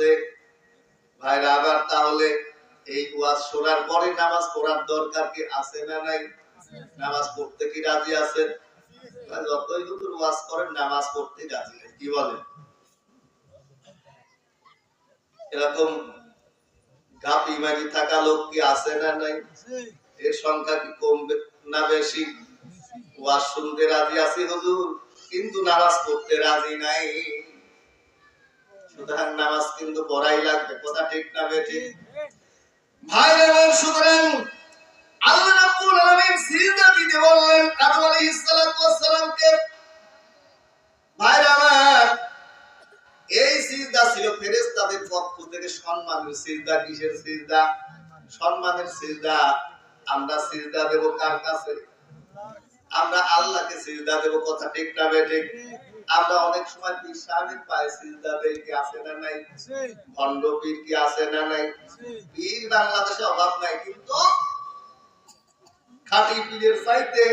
আছে। ভাইরা, আবার তাহলে এই ওয়াজ শোনার পরে নামাজ পড়ার দরকার কি আছে না নাই? নামাজ পড়তে কি রাজি আছেন? যতই ওয়াজ করেন, নামাজ পড়তে রাজি নাই। কি বলেন? এরকম গাপি মাগি থাকা লোক কি আছে না নাই? এর সংখ্যা কি কম বে- না বেশি? ওয়াজ শুনতে রাজি আছি হুজুর, কিন্তু নামাজ পড়তে রাজি নাই। সুতরাং নামাজ কিন্তু পড়াই লাগবে। কথা ঠিক না বেঠিক ভাই আমার সুতরাং আল্লাহ রাব্বুল আলামিন সিজদা দিতে বললেন আদম আলাইহিস সালাতু ওয়াস সালামকে ভাই আমার, এই সিজদা ছিল ফেরেশতাদের পক্ষ থেকে সম্মানের সিজদা। কিসের সিজদা? সম্মানের সিজদা। আমরা সিজদা দেব কার কাছে? আমরা আল্লাহকে সিজদা দেব, কথা ঠিক না বেঠিক আমরা অনেক সময় বিশ্বাসের পায়ে সিজদা দেই, কি আছে না নাই? ভণ্ড পীর কি আছে না নাই? পীর বাংলাদেশে অভাব নাই, কিন্তু পীরের চাইতে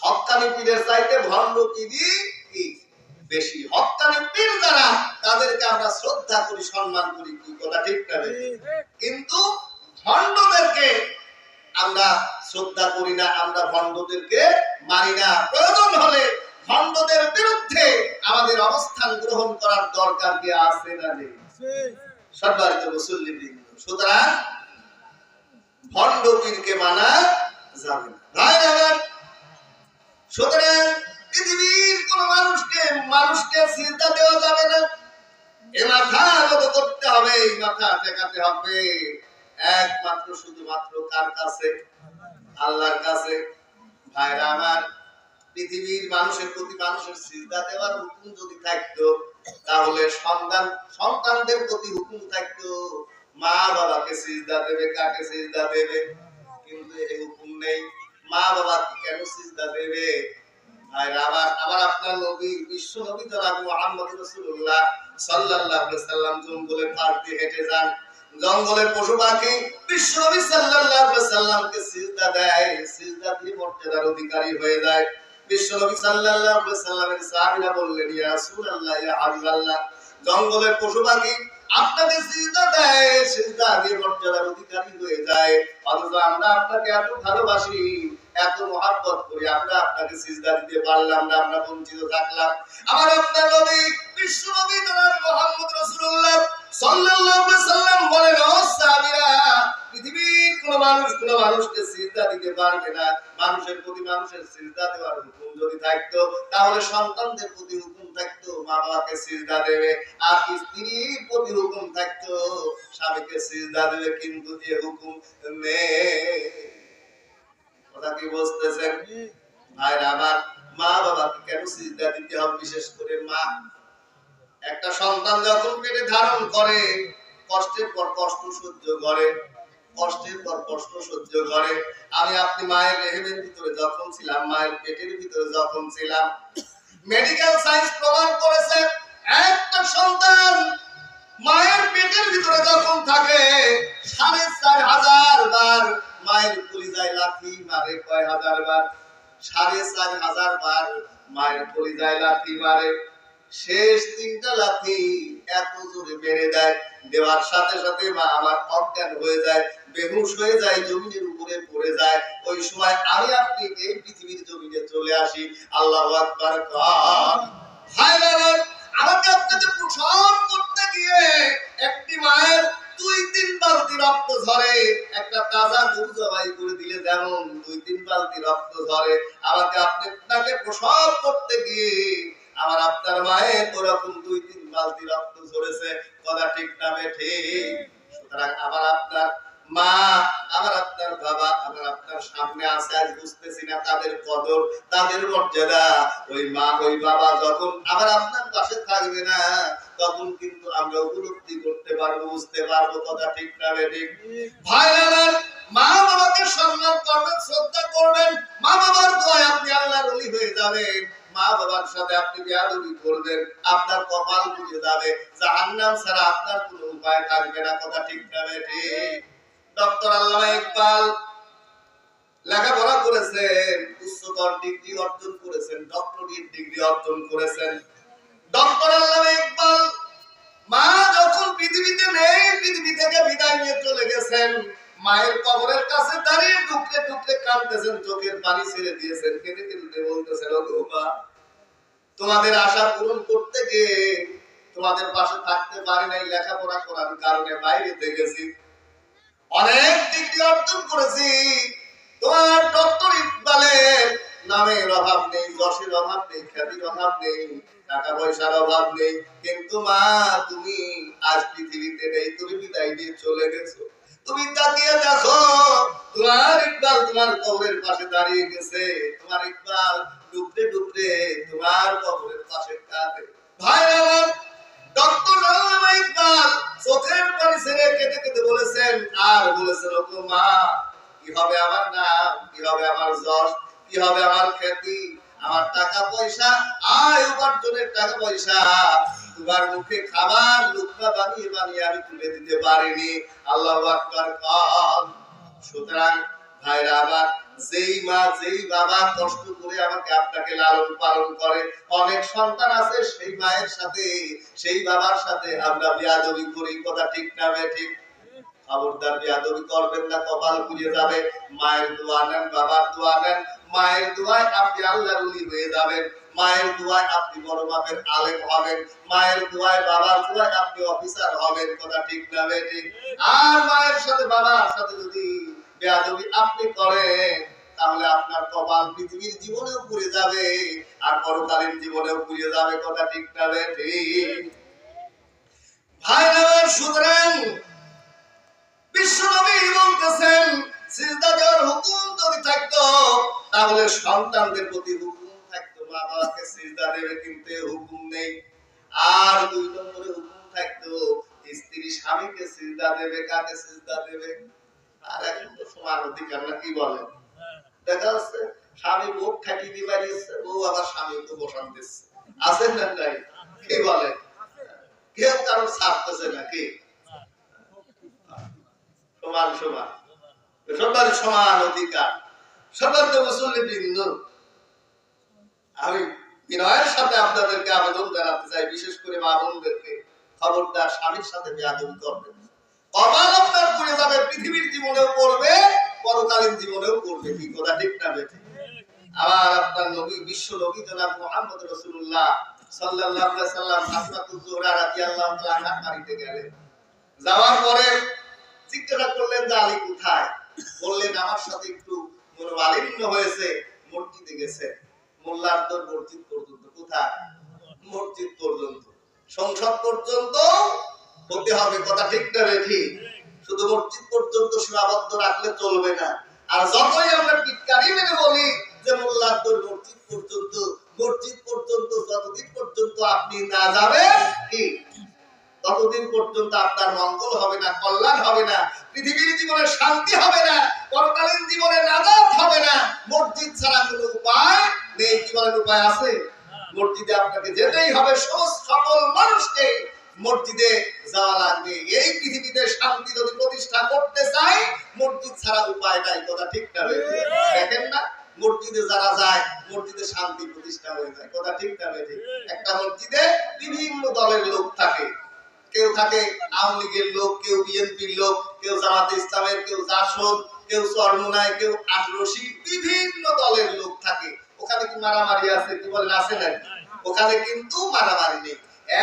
হক্কানি পীরের চাইতে ভণ্ড পীরই কি? বেশি। হক্কানি পীর তাদেরকে আমরা শ্রদ্ধা করি, সম্মান করি, কি কথা ঠিক না? কিন্তু ভণ্ডদেরকে আমরা শ্রদ্ধা করি না, আমরা ভণ্ডদেরকে মারি না। প্রয়োজন হলে ভণ্ডদের বিরুদ্ধে আমাদের অবস্থান গ্রহণ করার দরকার কি আছে না নেই? মুসল্লিবৃন্দ সুতরাং মানা যাবে সুতরাং পৃথিবীর কোন মানুষকে মানুষকে চিন্তা দেওয়া যাবে না। এ মাথা নত করতে হবে, এই মাথা টেকাতে হবে। একমাত্র শুধুমাত্র কার কাছে? আল্লাহর কাছে। ভাইরা আমার, পৃথিবীর মানুষের প্রতি মানুষের সিজদা দেওয়ার হুকুম যদি থাকতো, তাহলে সন্তান, সন্তানদের প্রতি হুকুম থাকতো মা বাবাকে সিজদা দেবে, কাকে সিজদা দেবে? কিন্তু এই হুকুম নেই। মা বাবা কেন সিজদা দেবে? ভাইরা আবার আবার আপনার নবী, বিশ্ব নবী জনাব মুহাম্মদ রাসূলুল্লাহ সাল্লাল্লাহু আলাইহি সাল্লাম জঙ্গলের পাশ দিয়ে হেঁটে যান। জঙ্গলের পশু পাখি বিশ্ব নবী সাল্লাল্লাহু সাল্লামকে সিজদা দেয়। সিজদা দিয়ে মর্যাদার অধিকারী হয়ে যায়। বিশ্ব নবী সাল্লাল্লাহু সাল্লামের সাহাবীরা বললেন, ইয়া রাসূলুল্লাহ, ইয়া জঙ্গলের পশু পাখি আপনাকে সিজদা দেয়। সিজদা দিয়ে মর্যাদার অধিকারী হয়ে যায়। অথচ আমরা আপনাকে এত ভালোবাসি, এত মহাব্বত করি, আমরা আপনাকে সিজদা দিতে পারলাম না, আমরা বঞ্চিত থাকলাম। আমার আপনার নবী বিশ্ব নবী জনাব মুহাম্মদ সাল্লাল্লাহু আলাইহি সাল্লাম বলেন ও সাহাবীরা পৃথিবীর কোন মানুষ কোন মানুষকে সিজদা দিতে পারবে না। মানুষের প্রতি মানুষের সিজদা দেওয়ার হুকুম যদি থাকতো তাহলে সন্তানদের প্রতি হুকুম থাকতো মা বাবাকে সিজদা দেবে। আর স্ত্রীর প্রতি হুকুম থাকতো স্বামীকে সিজদা দেবে কিন্তু এ হুকুম নেই। কথা কি বুঝতেছেন? ভাইরা আমার মা বাবাকে কেন সিজদা দিতে হবে বিশেষ করে মা? একটা সন্তান যখন পেটে ধারণ করে, কষ্টের পর কষ্ট সহ্য করে, কষ্টের পর কষ্ট সহ্য করে। আমি আপনি মায়ের রেহেমের ভিতরে যখন ছিলাম, মায়ের পেটের ভিতরে যখন ছিলাম মেডিকেল সায়েন্স প্রমাণ করেছে, একটা সন্তান মায়ের পেটের ভিতরে যখন থাকে, সাড়ে চার হাজার বার মায়ের কলিজায় লাথি মারে, কয় হাজার বার? সাড়ে চার হাজার বার মায়ের কলিজায় লাথি মারে। শেষ তিনটা লাথি এত জোরে মেরে দেয়। দেওয়ার সাথে সাথে মা আমার অজ্ঞান হয়ে যায়, বেহুশ হয়ে যায়, জমিনের উপরে পড়ে যায়। ওই সময় আমি আপনি এই পৃথিবীর জমিনে চলে আসি? আল্লাহ আকবার আমাকে আপনাকে প্রসাদ করতে গিয়ে একটি মায়ের দুই তিন বালতি রক্ত ঝরে, একটা তাজা জবাই করে দিলে যেমন দুই তিন বালতি রক্ত ঝরে। আমাকে আপনি আপনাকে প্রসব করতে গিয়ে আমার আপনার মায়ের ওরকম দুই তিন বালতি রক্ত ঝরেছে, কথা ঠিক না ঠিক। সুতরাং আমার আপনার মা, আমার আপনার বাবা, আমার আপনার সামনে আছে আজ বুঝতেছি না তাদের কদর, তাদের মর্যাদা। ওই মা, ওই বাবা যখন আপনার পাশে থাকবে না, তখন কিন্তু আমরা উপলব্ধি করতে পারব, বুঝতে পারব, কথা ঠিক না ঠিক। ভাই মা বাবাকে সম্মান করবেন, শ্রদ্ধা করবেন। মা বাবার দোয়ায় আপনি আল্লাহর হয়ে যাবেন। মা বাবার সাথে আপনি বেয়াদবি করবেন, আপনার কপাল বুঝে যাবে, জাহান্নাম ছাড়া আপনার কোনো উপায় থাকবে না, কথা ঠিক ঠিক ডক্টর আল্লামা ইকবাল লেখাপড়া করেছেন, উচ্চতর ডিগ্রি অর্জন করেছেন ডক্টরেট ডিগ্রি অর্জন করেছেন। ডক্টর আল্লামা ইকবাল মা যখন পৃথিবীতে গেছেন। মায়ের কবরের কাছে দাঁড়িয়ে টুকরে টুকরে কাঁদতেছেন, চোখের পানি ছেড়ে দিয়েছেন, কেঁদে কেঁদে বলতেছেন মা তোমাদের আশা পূরণ করতে গিয়ে তোমাদের পাশে থাকতে পারি নাই, লেখাপড়া করার কারণে বাইরে গেছি। অনেক ডিগ্রি অর্জন করেছি। তোমার ডক্টর ইকবালের নামের অভাব নেই যশের অভাব নেই, খ্যাতির অভাব নেই, টাকা পয়সার অভাব নেই। কিন্তু মা, তুমি আজ পৃথিবীতে নেই, তুমি বিদায় দিয়ে চলে গেছো। তুমি তাকিয়ে দেখো, তোমার ইকবাল তোমার কবরের পাশে দাঁড়িয়ে গেছে, তোমার ইকবাল ডুবতে ডুবতে তোমার কবরের পাশে কাঁদে। ভাই, আমার ডক্টর আল্লামা ইকবাল চোখের পানি ছেড়ে কেঁদে কেঁদে বলেছেন, আর বলেছেন মা, কি হবে আমার নাম? কি হবে আমার যশ? কি হবে আমার খ্যাতি? আমার টাকা পয়সা? আয়, উপার্জনের টাকা পয়সা। তোমার মুখে খাবার লুকমা বানিয়ে বানিয়ে আমি তুলে দিতে পারিনি। আল্লাহ আকবার কম সুতরাং ভাইরা আমার, যেই মা, যেই বাবা কষ্ট করে আমাকে আপনাকে লালন পালন করে, অনেক সন্তান আছে সেই মায়ের সাথে, সেই বাবার সাথে আমরা বিয়াদবি করি, কথা ঠিক না ঠিক। খবরদার বিয়াদবি করবেন না, কপাল পুড়িয়ে যাবে। মায়ের দোয়া নেন, বাবার দোয়া নেন, মায়ের দোয়ায় আপনি আল্লাহর উলি হয়ে যাবেন। মায়ের দোয়ায় আপনি বড় বাপের আলেম হবেন। মায়ের দোয়ায় বাবার দোয়ায় আপনি অফিসার হবেন। কথা ঠিক না বে ঠিক? আর মায়ের সাথে বাবার সাথে যদি বেয়াদবি আপনি করেন, তাহলে আপনার কপাল পৃথিবীর জীবনেও পুড়ে যাবে। আর পরকালীন জীবনেও পুড়ে যাবে। কথা ঠিক না ঠিক? ভাই সুতরাং বিশ্বনবী বলতেছেন সিজদা দেওয়ার হুকুম যদি থাকতো, তাহলে সন্তানদের প্রতি হুকুম থাকতো মা সিজদা দেবে, কিন্তু হুকুম নেই। আর দুই নম্বরে হুকুম থাকতো স্ত্রী স্বামীকে সিজদা দেবে, কাকে সিজদা দেবে? আর এখন তো সমান অধিকার, না কি বলে দেখা যাচ্ছে, স্বামী মুখ খাটি দিবা দিচ্ছে বউ আবার স্বামীকে বসান দিচ্ছে। আছেন না নাই? কি বলে কেউ কারও ছাড়তেছে না, কি? সমান সমান। সবার সমান অধিকার। সবার তো মুসল্লিবৃন্দ আমি বিনয়ের সাথে আপনাদেরকে আবেদন জানাতে চাই, বিশেষ করে মা খবরদার স্বামীর সাথে বেয়াদবি করবেন কপাল আপনার পড়ে যাবে, পৃথিবীর জীবনেও পড়বে, পরকালীন জীবনেও পড়বে, কি কথা, ঠিক না বেঠিক আবার আপনার নবী, বিশ্ব নবী জনাব মোহাম্মদ রসুল্লাহ সাল্লাল্লাহু আলাইহি সাল্লাম আসমাতুল জোহরা রাদিয়াল্লাহু তাআলা বাড়িতে গেলেন। যাওয়ার পরে জিজ্ঞাসা করলেন যে, আলী কোথায়? বললেন, আমার সাথে একটু মনোমালিন্য হয়েছে, মসজিদে গেছে। মোল্লার মসজিদ পর্যন্ত কোথায়? মসজিদ পর্যন্ত। সংসদ পর্যন্ত হতে হবে, কথা ঠিক না রে, ঠিক? শুধু মসজিদ পর্যন্ত সীমাবদ্ধ রাখলে চলবে না। আর যতই আমরা টিটকারি মেরে বলি যে মোল্লার মসজিদ পর্যন্ত মসজিদ পর্যন্ত, যতদিন পর্যন্ত আপনি না যাবেন কি ততদিন পর্যন্ত আপনার মঙ্গল হবে না, কল্যাণ হবে না, পৃথিবীর জীবনে শান্তি হবে না, পরকালীন জীবনে নাজাত হবে না, মসজিদ ছাড়া কোনো উপায় নেই, কি বলেন, উপায় আছে? মসজিদে আপনাকে যেতেই হবে সকল মানুষকে মসজিদে যাওয়া লাগবে। এই পৃথিবীতে শান্তি যদি প্রতিষ্ঠা করতে চাই, মসজিদ ছাড়া উপায় নাই, কথা ঠিক না দেখেন না, মসজিদে যারা যায়, মসজিদে শান্তি প্রতিষ্ঠা হয়ে যায়, কথা ঠিক না? একটা মসজিদে বিভিন্ন দলের লোক থাকে। কেউ থাকে আওয়ামী লীগের লোক, কেউ বিএনপির লোক, কেউ জামাতে ইসলামের, কেউ জাসদ, কেউ চরমুনায়, কেউ আটরসি, বিভিন্ন দলের লোক থাকে। ওখানে কি মারামারি আছে, কি বলেন, আছে না ওখানে কিন্তু মারামারি নেই।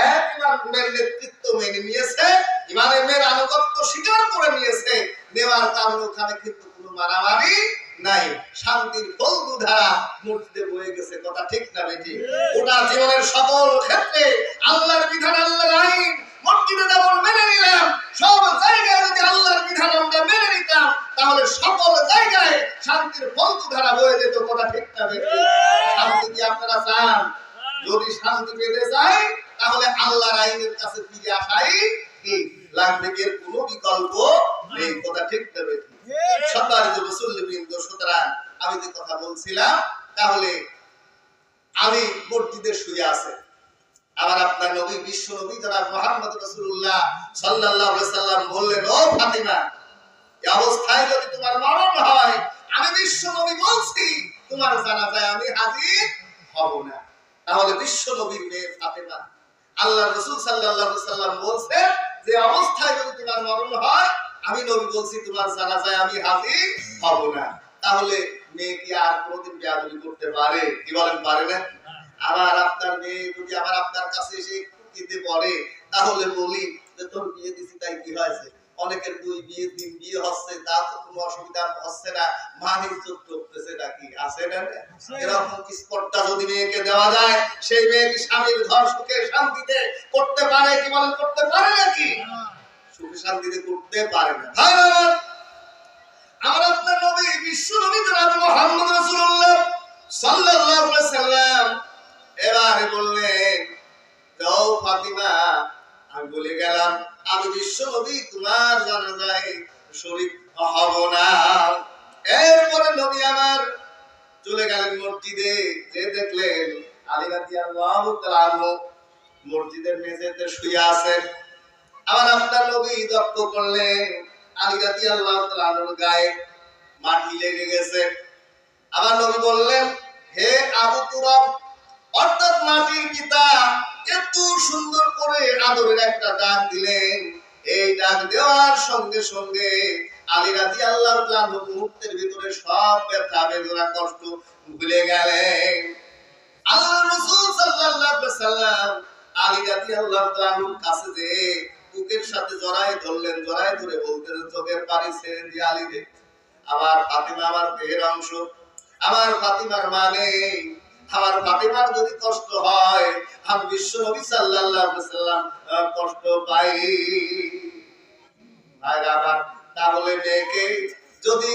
এক ইমামের নেতৃত্ব মেনে নিয়েছে আনুগত্য স্বীকার করে নিয়েছে, নেওয়ার কারণে ওখানে কিন্তু কোনো মারামারি নাই। শান্তির ফলগু ধারা মূর্তিতে বয়ে গেছে, কথা ঠিক না বেটি ওটা জীবনের সকল ক্ষেত্রে আল্লাহর বিধান, আল্লাহর আইন যেমন মেনে নিলাম, সব জায়গায় যদি আল্লাহর বিধান আমরা মেনে নিতাম তাহলে সকল জায়গায় শান্তির ফলগু ধারা বয়ে যেত কথা ঠিক না শান্তি কি আপনারা চান? যদি শান্তি পেতে চাই তাহলে আল্লাহর আইনের কাছে ফিরে আসাই কি? লাগবে এর কোনো বিকল্প নেই কথা ঠিক দেবে সম্মানিত মুসল্লিবৃন্দ সুতরাং আমি যে কথা বলছিলাম তাহলে আমি মসজিদে শুয়ে আছে। আবার আপনার নবী বিশ্ব নবী জনাব মোহাম্মদ রাসূলুল্লাহ সাল্লাল্লাহু আলাইহি সাল্লাম বললেন ও ফাতিমা অবস্থায় যদি তোমার মরণ হয়, আমি বিশ্ব নবী বলছি, তোমার জানাজায় আমি হাজির হব না। তাহলে বিশ্ব নবীর মেয়ে ফাতেমা। আল্লাহ রসুল আলাইহি সাল্লাম বলছেন যে, অবস্থায় যদি তোমার মরণ হয়, আমি নবী বলছি, তোমার জানাজায় আমি হাজির হব না। তাহলে মেয়ে আর কোনোদিন বেয়াদবি করতে পারে? কি বলেন, পারে না? আবার আপনার মেয়ে যদি আবার আপনার কাছে এসে দিতে পড়ে, তাহলে বলি যে, তোর বিয়ে দিছি, তাই কি হয়েছে? অনেকের দুই বিয়ে, তিন বিয়ে হচ্ছে, তা তো কোনো অসুবিধা হচ্ছে না। মান ইজ্জত করতেছে নাকি আছে না এরকম স্পটটা যদি মেয়েকে দেওয়া যায়, সেই মেয়ে কি স্বামীর ঘর সুখে শান্তিতে করতে পারে কি বলেন, করতে পারে নাকি? সুখে শান্তিতে করতে পারে না। আমার আপনার নবী, বিশ্ব নবী জনাব মুহাম্মদ রাসূলুল্লাহ সাল্লাল্লাহু আলাইহি সাল্লাম এবারে বললেন যাও ফাতিমা, আমি বলে গেলাম আমি বিশ্ব তোমার জানা যায় শরীর হব না। এরপরে নবী আমার চলে গেলেন মসজিদে, যে দেখলেন আলী রাদিয়াল্লাহু তাআলা মসজিদের মেঝেতে শুয়ে আছেন। আবার আপনার নবী করলেন আলী রাদিয়াল্লাহু তাআলা আনহুর গায়ে মাটি লেগে গেছে আবার নবী বললেন, হে আবু তুরাব, অর্থাৎ মাটির পিতা এত সুন্দর করে আদরের একটা ডাক দিলেন। এই ডাক দেওয়ার সঙ্গে সঙ্গে আলী রাজি আল্লাহ মুহূর্তের ভিতরে সব ব্যথা, বেদনা, কষ্ট ভুলে গেলেন। আল্লাহ রসুল সাল্লাল্লাহু সাল্লাম আলী রাজি আল্লাহ কাছে যে বুকের সাথে জড়াই ধরলেন জড়াই ধরে বলতেন, চোখের পানি ছেড়ে দিয়ে আলী রে। আমার ফাতিমা আমার দেহের অংশ, আমার ফাতিমার মা নেই আমার ফাতিমার যদি কষ্ট হয়, আমি বিশ্ব নবী সাল্লাল্লাহু আলাইহি সাল্লাম কষ্ট পাই। ভাইরা তাহলে মেয়েকে যদি,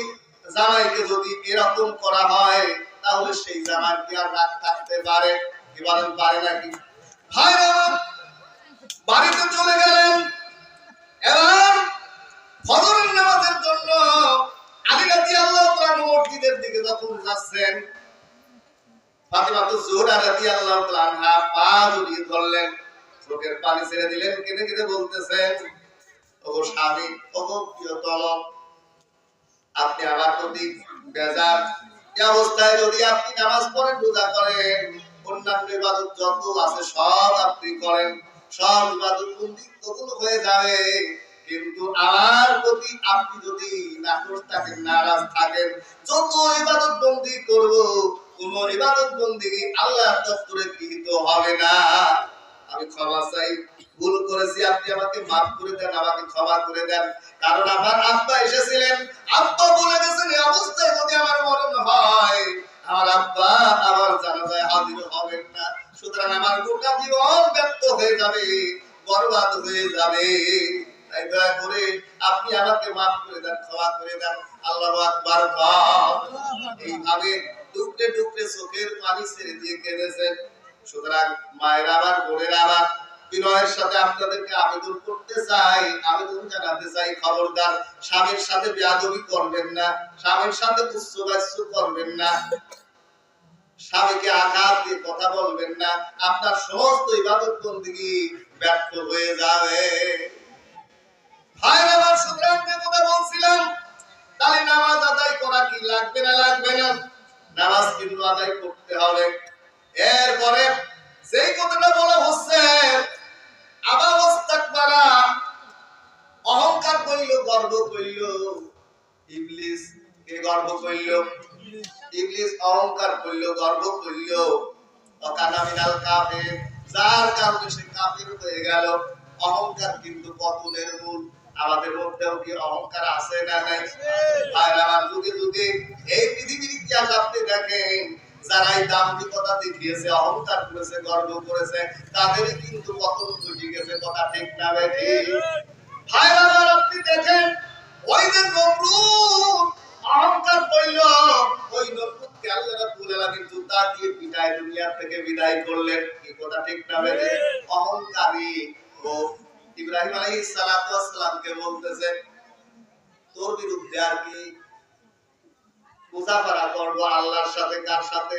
জামাইকে যদি এরকম করা হয়, তাহলে সেই জামাই কি আর রাগ থাকতে পারে? কি বলেন, পারে নাকি? ভাইরা বাড়িতে চলে গেলেন। এবার ফজরের নামাজের জন্য আলী রাদিয়াল্লাহু তাআলা মসজিদের দিকে যখন যাচ্ছেন সব আপনি করেন। বন্দি হয়ে যাবে। কিন্তু আমার প্রতি আপনি যদি নাকশ থাকেন, নারাজ থাকেন, যত ইবাদত বন্দি করব কোন ইবাদত বন্দি আল্লাহর দপ্তরে গৃহীত হবে না। আমি ক্ষমা চাই, ভুল করেছি, আপনি আমাকে মাফ করে দেন, আমাকে ক্ষমা করে দেন। কারণ আমার আব্বা এসেছিলেন। আব্বা বলে গেছেন, এই অবস্থায় যদি আমার মরণ হয়, আমার আব্বা আমার জানাজায় হাজির হবেন না। সুতরাং আমার গোটা জীবন ব্যর্থ হয়ে যাবে, বরবাদ হয়ে যাবে। তাই দয়া করে আপনি আমাকে মাফ করে দেন, ক্ষমা করে দেন। আল্লাহ আকবার এইভাবে টুকরে টুকরে চোখের পানি ছেড়ে দিয়ে কেঁদেছেন। সুতরাং মায়ের আবার, বোনের আবার বিনয়ের সাথে আপনাদেরকে আবেদন করতে চাই, আবেদন জানাতে চাই। খবরদার, স্বামীর সাথে বেয়াদবি করবেন না, স্বামীর সাথে উচ্চবাচ্য করবেন না, স্বামীকে আঘাত দিয়ে কথা বলবেন না। আপনার সমস্ত ইবাদত বন্দিগি ব্যর্থ হয়ে যাবে। ভাই সুতরাং কথা বলছিলাম, তাহলে নামাজ আদায় করা কি লাগবে না লাগবে না? নামাজ কিন্তু আদায় করতে হবে। এরপরে সেই কথাটা বলা হচ্ছে আবার অহংকার কইল গর্ব কইল ইবলিস কে গর্ব কইল ইবলিস অহংকার কইল গর্ব কইল অকানা মিনাল যার কারণে সে কাফির হয়ে গেল। অহংকার কিন্তু পতনের মূল আমাদের মধ্যেও কি অহংকার আছে না নাই? আর আমার যুগে যুগে এই পৃথিবীর ইতিহাস আপনি দেখেন দাম্ভিকতা দেখিয়েছে, অহংকার করেছে, গর্ব করেছে, তাদেরই কিন্তু ঘটে গেছে, কথা ঠিক না ভাই আমার আপনি দেখেন, ওই যে অহংকার করল, ওই আল্লাহ রাব্বুল আলামিন জুতা দিয়ে দুনিয়া থেকে বিদায় করলেন, কি কথা ঠিক না বেঠি অহংকারী ইব্রাহিম আলাইহিস সালাতু ওয়াস সালামকে বলতেছে তোর বিরুদ্ধে আর কি মুসাফারা করব আল্লাহর সাথে কার সাথে?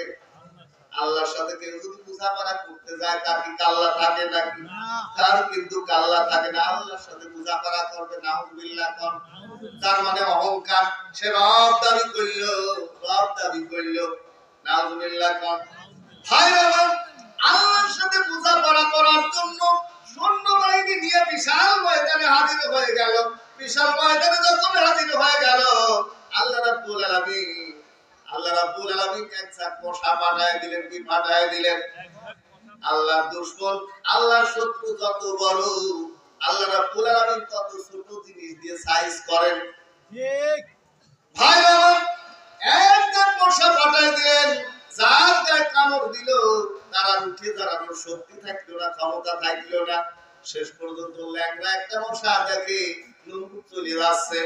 আল্লাহর সাথে কেউ যদি মুসাফারা করতে যায় তার কি কাল্লা থাকে নাকি? তার কিন্তু কাল্লা থাকে না। আল্লাহর সাথে মুসাফারা করবে নাউজুবিল্লাহ কর। তার মানে অহংকার। সে রব দাবি করল রব দাবি করল নাউজুবিল্লাহ কর। ভাই আমার আল্লাহর সাথে মুসাফারা করার জন্য সৈন্য বাহিনী নিয়ে বিশাল ময়দানে হাজির হয়ে গেল। বিশাল ময়দানে যখন হাজির হয়ে গেল আল্লাহ রাব্বুল আলামিন আল্লাহ রাব্বুল আলামিন এক মশা পাঠায় দিলেন কি পাঠায় দিলেন? আল্লাহর দুশমন আল্লাহর শত্রু যত বড় আল্লাহ রাব্বুল আলামিন তত ছোট জিনিস দিয়ে সাইজ করেন। ভাই বাবা একদম মশা পাঠায় দিলেন যার গায়ে কামড় দিল তারা উঠে দাঁড়ানোর শক্তি থাকল না, ক্ষমতা থাকল না। শেষ পর্যন্ত ল্যাংরা একটা মশা দেখে নমরুদ চলে যাচ্ছে।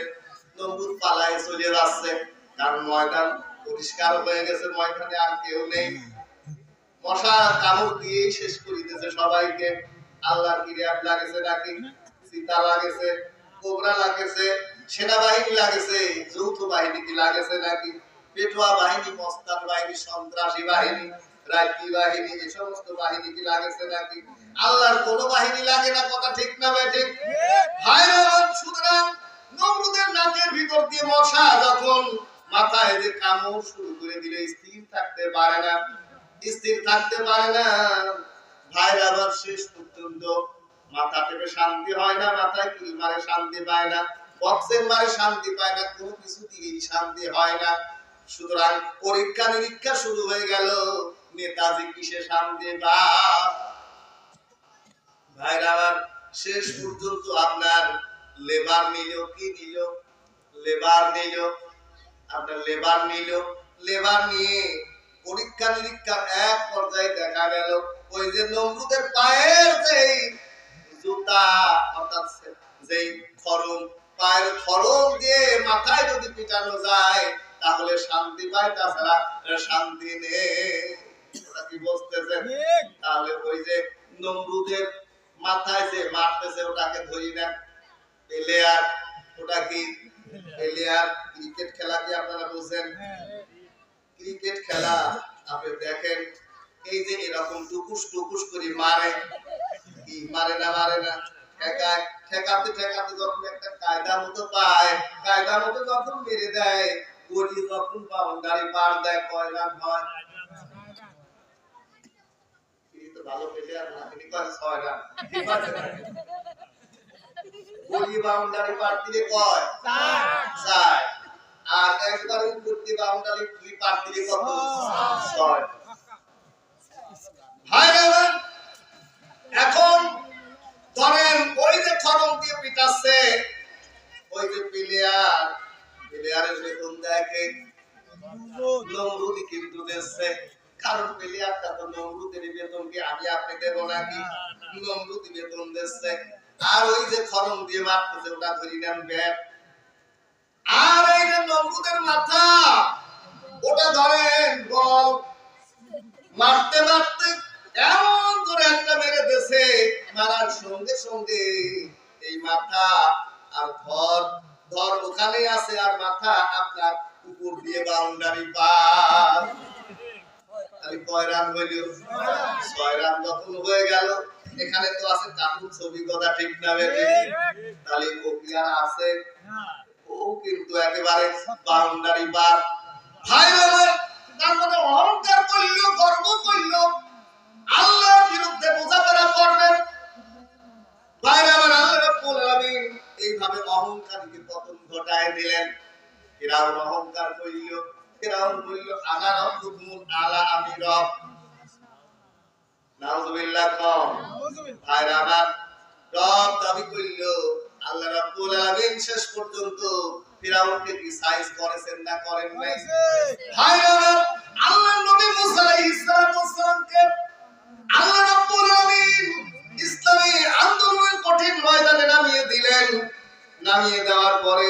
নমরুদ পালায় চলে যাচ্ছে। কারণ ময়দান পরিষ্কার হয়ে গেছে, ময়দানে আর কেউ নেই। মশা কামড় দিয়েই শেষ করে দিতেছে সবাইকে। আল্লাহর কিরিয়াব লাগেছে নাকি? সীতা লাগেছে, কোবরা লাগেছে, সেনাবাহিনী লাগেছে, যৌথ বাহিনী কি লাগেছে নাকি? পেটুয়া বাহিনী, মস্তান বাহিনী, সন্ত্রাসী বাহিনী রাজ্যি বাহিনী সমস্ত বাহিনী কি লাগেছে নাকি আল্লাহর কোন বাহিনী লাগে না, কথা ঠিক না ভাই, ঠিক? ভাই সুতরাং নমরুদের নাকের ভিতর দিয়ে মশা যখন কামড় শুরু করে দিলে, স্থির থাকতে পারে না, স্থির থাকতে পারে না। আবার শেষ পর্যন্ত মাথা থেকে শান্তি হয় না, মাথায় কি মারে শান্তি পায় না বক্সের মারে শান্তি পায় না, কোনো কিছু দিয়েই শান্তি হয় না। সুতরাং পরীক্ষা নিরীক্ষা শুরু হয়ে গেল। নেতাজি কিসে শান্তি ভাইরা আবার শেষ পর্যন্ত আপনার লেবার নিল, কি নিল? লেবার নিল, আপনার লেবার নিল, লেবার নিয়ে পরীক্ষা নিরীক্ষার এক পর্যায়ে দেখা গেল, ওই যে নমরুদের পায়ের যেই জুতা, অর্থাৎ যেই খরম পায়ের খরম দিয়ে মাথায় যদি পিটানো যায়, তাহলে শান্তি পায়, তাছাড়া শান্তি নেই। কি বুঝতেছেন তাহলে ওই যে নমরুদের মাথায় যে মারতেছে ওটাকে ধরি নেন প্লেয়ার ওটা কি? প্লেয়ার ক্রিকেট খেলা কি আপনারা বুঝেন ক্রিকেট খেলা। আপনি দেখেন এই যে এরকম টুকুস টুকুস করে মারে। কি মারে না মারে না? ঠেকায় ঠেকাতে ঠেকাতে যখন একটা কায়দা মতো পায় কায়দা মতো যখন মেরে দেয় গড়ি যখন বাউন্ডারি পার দেয় কয় রান হয় ভালো প্লেয়ার না তিনি কয় ছয় রান? গড়ি বাউন্ডারি পার দিলে কয়? চার। আর একবারে উপর দিয়ে বাউন্ডারি দুই পার দিলে কত? ছয়। ভাই এখন ধরেন ওই যে খরম দিয়ে পিটাচ্ছে ওই যে প্লেয়ার প্লেয়ারের বেতন দেখে নমরুদি কিন্তু দিচ্ছে। কারণ প্লেয়ারটা তো নমরুদের বেতন কি আমি আপনি দেবো নাকি? নমরুদি বেতন দিচ্ছে আর ওই যে খরম দিয়ে মারতেছে ওটা ধরি নেন ব্যাট আর এই যে নমরুদের মাথা ওটা ধরেন বল। মারতে মারতে এমন করে একটা মেরে দেশে মারার সঙ্গে সঙ্গে এই মাথা আর ধর ধর ওখানে আছে আর মাথা আপনার উপর দিয়ে বাউন্ডারি পার। হয়ে গেল, এখানে তো আছে কার্টুন ছবি, কথা ঠিক না বেশি তাহলে আছে? ও কিন্তু একেবারে বাউন্ডারি পার। ভাই তার মানে অহংকার গর্ব আল্লাহর বিরুদ্ধে বোঝাপড়া করবেন ভাই আল্লাহ এইভাবে অহংকারীকে পতন ঘটায় দিলেন। ফিরাউন অহংকার করিল। ফিরাউন বলল আনা আলা আমি রব। কম। রব দাবি করিল আল্লাহ রাব্বুল আলামিন শেষ পর্যন্ত ফিরাউনকে করেছেন না করেন নাই? ভাই আল্লাহ নবী মুসা আলাইহিস সালামকে, আল্লাহ রাব্বুল আলামিন আন্দোলনের কঠিন ময়দানে নামিয়ে দিলেন। নামিয়ে দেওয়ার পরে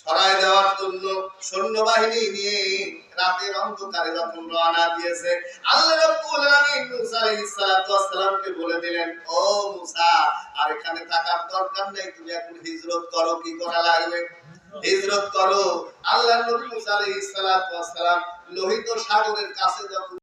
সরায় দেওয়ার জন্য সৈন্যবাহিনী নিয়ে রাতের অন্ধকারে যখন রওনা দিয়েছে, আল্লাহ রাব্বুল আলামিন মুসা আলাইহিস বলে দিলেন, ও মুসা, আর এখানে থাকার দরকার নেই, তুমি এখন হিজরত করো, কি করা লাগবে? হিজরত করো। আল্লাহ নবী মুসা আলাইহিস সালাতু ওয়াস সালাম লোহিত সাগরের কাছে যখন